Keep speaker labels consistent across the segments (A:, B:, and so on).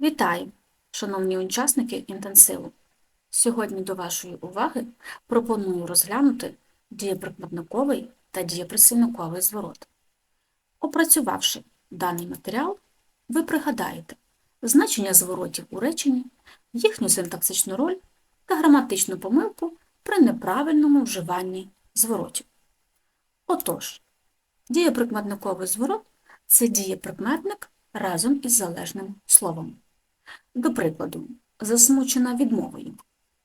A: Вітаю, шановні учасники інтенсиву! Сьогодні до вашої уваги пропоную розглянути дієприкметниковий та дієприсильниковий зворот. Опрацювавши даний матеріал, ви пригадаєте значення зворотів у реченні, їхню синтаксичну роль та граматичну помилку при неправильному вживанні зворотів. Отож, дієприкметниковий зворот це дієприкметник разом із залежним словом. До прикладу, засмучена відмовою.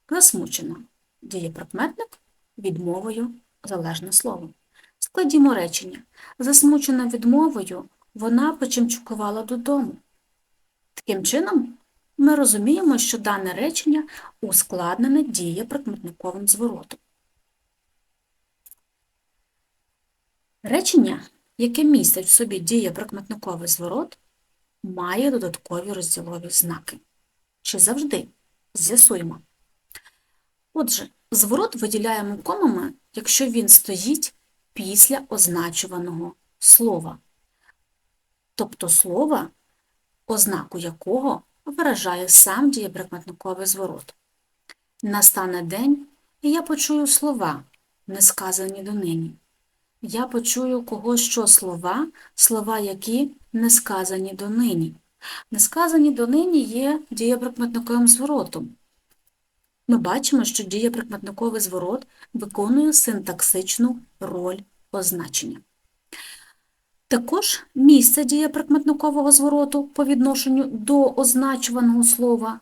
A: Засмучена дієприкметник відмовою залежне слово. Складімо речення. Засмучена відмовою вона почимчукувала додому. Таким чином, ми розуміємо, що дане речення ускладнене дієприкметниковим зворотом. Речення, яке містить в собі дієприкметниковий зворот, має додаткові розділові знаки. Чи завжди? З'ясуємо. Отже, зворот виділяємо комами, якщо він стоїть після означуваного слова, тобто слова, ознаку якого виражає сам дієприкметниковий зворот. Настане день, і я почую слова, не сказані донині. Я почую когось що слова, слова, які не сказані донині. Не сказані донині є дієприкметниковим зворотом. Ми бачимо, що дієприкметниковий зворот виконує синтаксичну роль означення. Також місце дієприкметникового звороту по відношенню до означуваного слова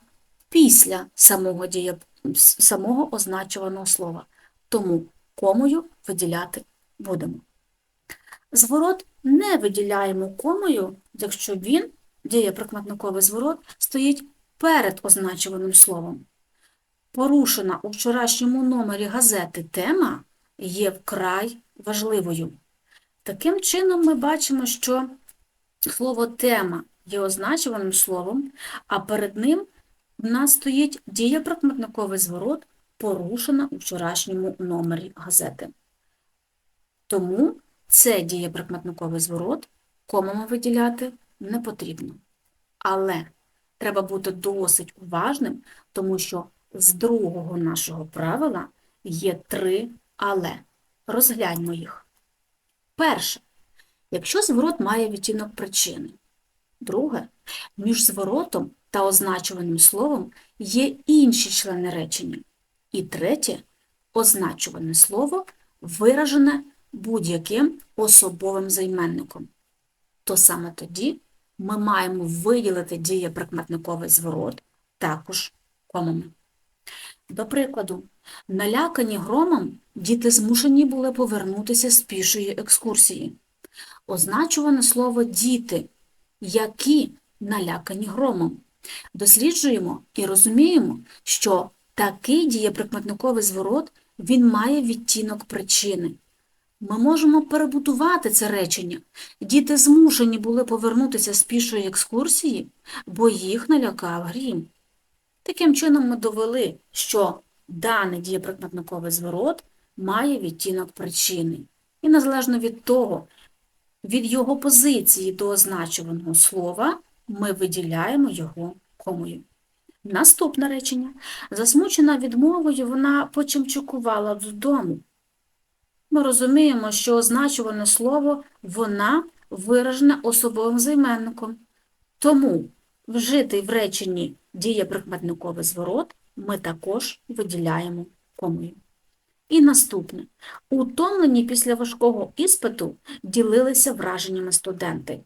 A: після самого, діє... самого означуваного слова, тому комою виділяти будемо. Зворот не виділяємо комою, якщо він, дієприкметниковий зворот, стоїть перед означуваним словом. Порушена у вчорашньому номері газети тема є вкрай важливою. Таким чином, ми бачимо, що слово тема є означуваним словом, а перед ним в нас стоїть дієприкметниковий зворот, порушена у вчорашньому номері газети. Тому це дієприкметниковий зворот, комами виділяти не потрібно. Але треба бути досить уважним, тому що з другого нашого правила є три але. Розгляньмо їх. Перше, якщо зворот має відтінок причини. Друге, між зворотом та означуваним словом є інші члени речення. І третє, означуване слово виражене будь-яким особовим займенником. То саме тоді ми маємо виділити дієприкметниковий зворот також комами. До прикладу, налякані громом діти змушені були повернутися з пішої екскурсії. Означуване слово діти, які налякані громом. Досліджуємо і розуміємо, що такий дієприкметниковий зворот він має відтінок причини. Ми можемо перебудувати це речення. Діти змушені були повернутися з пішої екскурсії, бо їх налякав грім. Таким чином ми довели, що даний дієприкметниковий зворот має відтінок причини. І незалежно від того, від його позиції до означуваного слова, ми виділяємо його комою. Наступне речення. Засмучена відмовою, вона почимчукувала додому. Ми розуміємо, що означуване слово вона виражене особовим займенником. Тому вжитий в реченні дієприкметниковий зворот ми також виділяємо комою. І наступне. Утомлені після важкого іспиту ділилися враженнями студенти.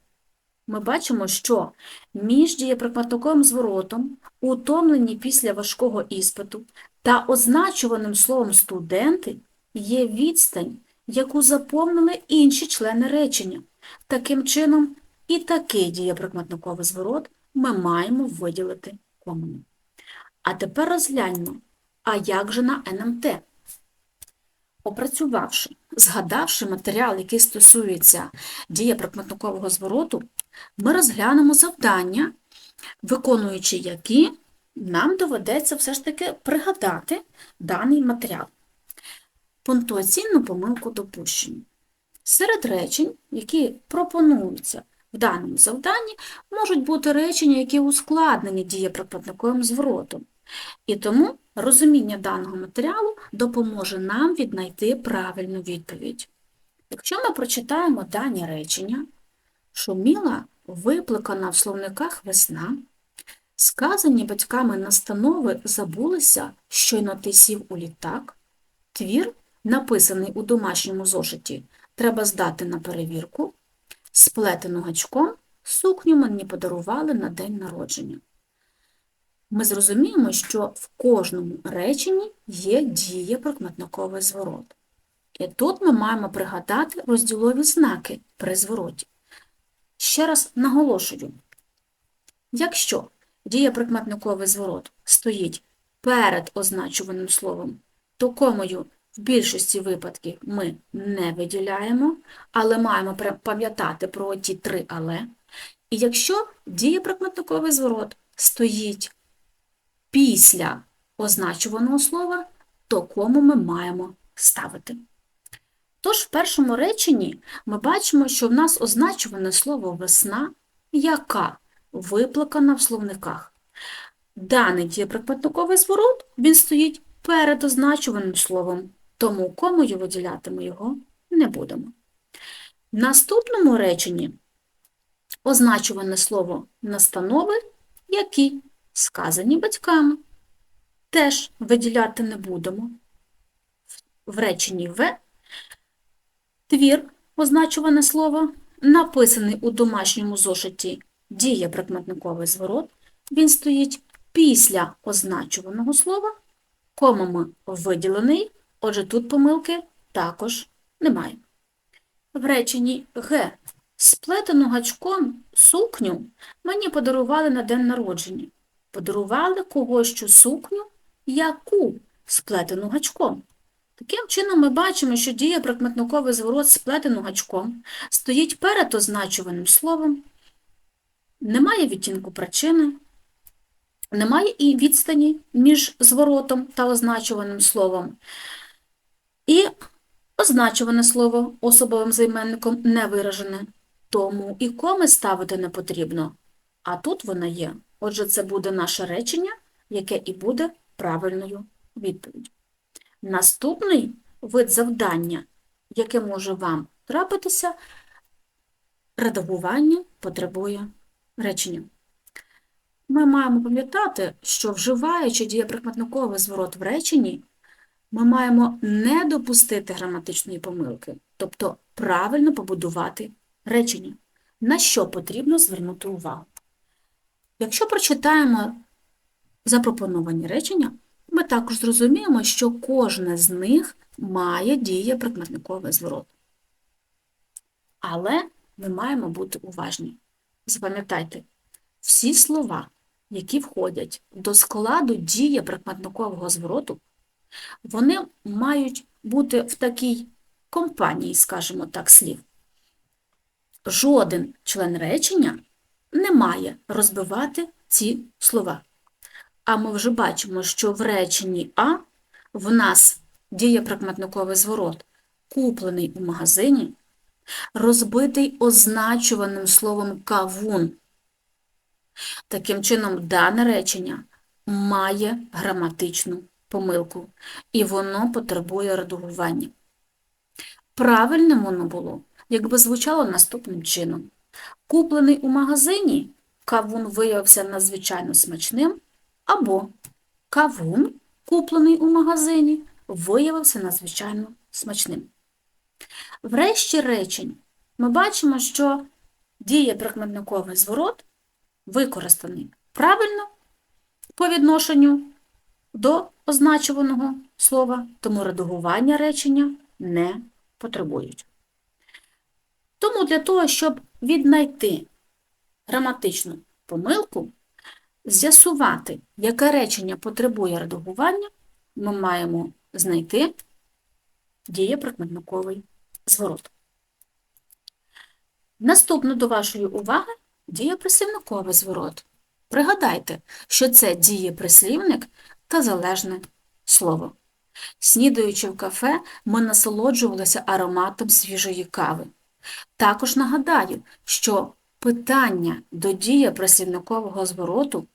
A: Ми бачимо, що між дієприкметниковим зворотом, утомлені після важкого іспиту та означуваним словом студенти є відстань, яку заповнили інші члени речення. Таким чином, і такий дієприкметниковий зворот ми маємо виділити комами. А тепер розгляньмо, а як же на НМТ? Опрацювавши, згадавши матеріал, який стосується дієприкметникового звороту, ми розглянемо завдання, виконуючи які нам доведеться все ж таки пригадати даний матеріал. Пунктуаційну помилку допущення. Серед речень, які пропонуються В даному завданні можуть бути речення, які ускладнені дієприкметниковим зворотом. І тому розуміння даного матеріалу допоможе нам віднайти правильну відповідь. Якщо ми прочитаємо дані речення, шуміла виплакана в словниках весна, сказані батьками настанови забулися, щойно ти сів у літак, твір, написаний у домашньому зошиті, треба здати на перевірку, сплетену гачком, сукню мені подарували на день народження. Ми зрозуміємо, що в кожному реченні є дієприкметниковий зворот. І тут ми маємо пригадати розділові знаки при звороті. Ще раз наголошую, якщо дієприкметниковий зворот стоїть перед означуваним словом, то комою в більшості випадків ми не виділяємо, але маємо пам'ятати про ті три але. І якщо дієприкметниковий зворот стоїть після означуваного слова, то кому ми маємо ставити. Тож в першому реченні ми бачимо, що в нас означуване слово весна, яка виплакана в словниках. Даний дієприкметниковий зворот він стоїть перед означуваним словом, тому комою виділяти ми його не будемо. В наступному реченні означуване слово настанови, які сказані батьками. Теж виділяти не будемо. В реченні В твір, означуване слово, написаний у домашньому зошиті діє прикметниковий зворот, він стоїть після означуваного слова, комами виділений, отже, тут помилки також немає. В реченні Г сплетену гачком сукню мені подарували на день народження. Подарували когось що сукню, яку сплетену гачком. Таким чином ми бачимо, що діє прикметниковий зворот сплетену гачком стоїть перед означуваним словом, немає відтінку причини, немає і відстані між зворотом та означуваним словом. І означуване слово особовим займенником не виражене, тому і коми ставити не потрібно, а тут вона є. Отже, це буде наше речення, яке і буде правильною відповіддю. Наступний вид завдання, яке може вам трапитися, редагування потребує речення. Ми маємо пам'ятати, що вживаючи дієприкметниковий зворот в реченні, ми маємо не допустити граматичної помилки, тобто правильно побудувати речення, на що потрібно звернути увагу. Якщо прочитаємо запропоновані речення, ми також зрозуміємо, що кожне з них має діє дієприкметниковий зворот. Але ми маємо бути уважні. Запам'ятайте, всі слова, які входять до складу дієприкметникового звороту, вони мають бути в такій компанії, скажімо так, слів. Жоден член речення не має розбивати ці слова. А ми вже бачимо, що в реченні А в нас діє прикметниковий зворот, куплений у магазині, розбитий означуваним словом кавун. Таким чином, дане речення має граматичну помилку, і воно потребує редагування. Правильним воно було, якби звучало наступним чином. Куплений у магазині, кавун виявився надзвичайно смачним, або кавун, куплений у магазині, виявився надзвичайно смачним. Врешті речень ми бачимо, що діє прикметниковий зворот використаний правильно по відношенню до означуваного слова, тому редагування речення не потребують. Тому для того, щоб віднайти граматичну помилку, з'ясувати, яке речення потребує редагування, ми маємо знайти дієприкметниковий зворот. Наступно до вашої уваги дієприслівниковий зворот. Пригадайте, що це дієприслівник та залежне слово. Снідаючи в кафе, ми насолоджувалися ароматом свіжої кави. Також нагадаю, що питання до дієприслівникового звороту,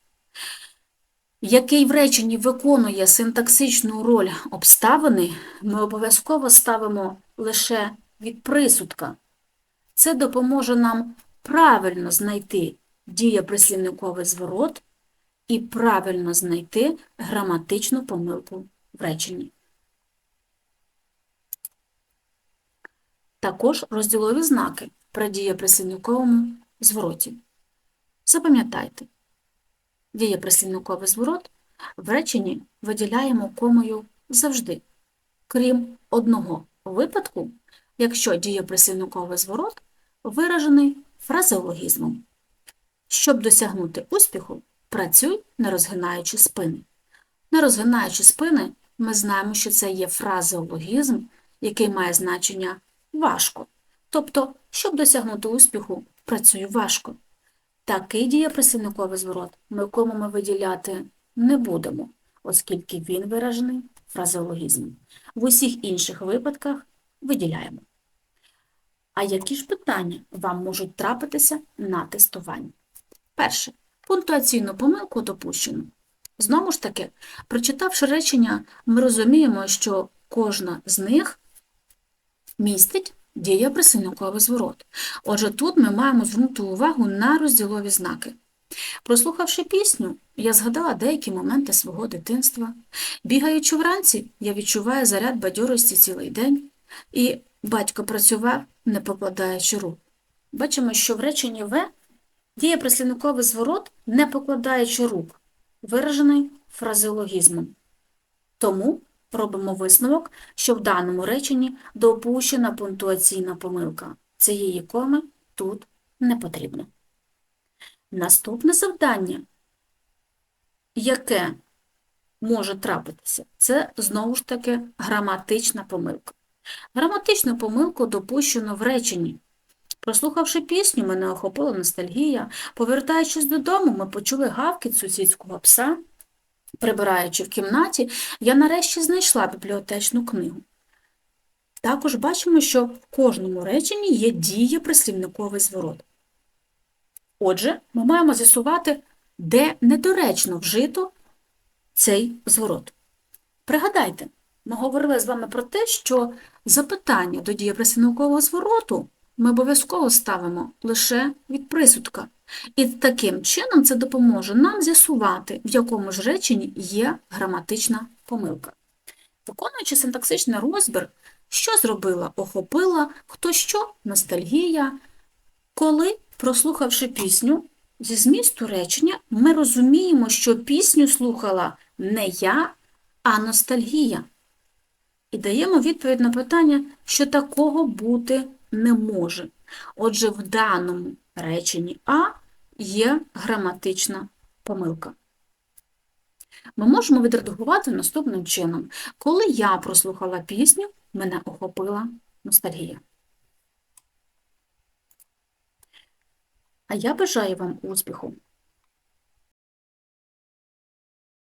A: який в реченні виконує синтаксичну роль обставини, ми обов'язково ставимо лише від присудка. Це допоможе нам правильно знайти дієприслівниковий зворот і правильно знайти граматичну помилку в реченні. Також розділові знаки при дієприслівниковому звороті. Запам'ятайте, дієприслівниковий зворот в реченні виділяємо комою завжди, крім одного випадку, якщо дієприслівниковий зворот виражений фразеологізмом. Щоб досягнути успіху, працюй, не розгинаючи спини. Не розгинаючи спини, ми знаємо, що це є фразеологізм, який має значення важко. Тобто, щоб досягнути успіху, працюю важко. Такий дієприслівниковий зворот ми комами виділяти не будемо, оскільки він виражений фразеологізмом. В усіх інших випадках виділяємо. А які ж питання вам можуть трапитися на тестуванні? Перше. Пунктуаційну помилку допущено. Знову ж таки, прочитавши речення, ми розуміємо, що кожна з них містить дієприслівниковий зворот. Отже, тут ми маємо звернути увагу на розділові знаки. Прослухавши пісню, я згадала деякі моменти свого дитинства. Бігаючи вранці, я відчуваю заряд бадьорості цілий день, і батько працював, не покладаючи рук. Бачимо, що в реченні В діє прислівниковий зворот, не покладаючи рук, виражений фразеологізмом. Тому робимо висновок, що в даному реченні допущена пунктуаційна помилка. Цієї коми тут не потрібно. Наступне завдання, яке може трапитися, це знову ж таки граматична помилка. Граматичну помилку допущено в реченні. Прослухавши пісню, мене охопила ностальгія. Повертаючись додому, ми почули гавкіт сусідського пса. Прибираючи в кімнаті, я нарешті знайшла бібліотечну книгу. Також бачимо, що в кожному реченні є дієприслівниковий зворот. Отже, ми маємо з'ясувати, де недоречно вжито цей зворот. Пригадайте, ми говорили з вами про те, що запитання до дієприслівникового звороту ми обов'язково ставимо лише від присудка. І таким чином це допоможе нам з'ясувати, в якому ж реченні є граматична помилка. Виконуючи синтаксичний розбір, що зробила, охопила, хто що, ностальгія. Коли, прослухавши пісню, зі змісту речення, ми розуміємо, що пісню слухала не я, а ностальгія. І даємо відповідь на питання, що такого бути не може. Отже, в даному реченні А є граматична помилка. Ми можемо відредагувати наступним чином. Коли я прослухала пісню, мене охопила ностальгія. А я бажаю вам успіху!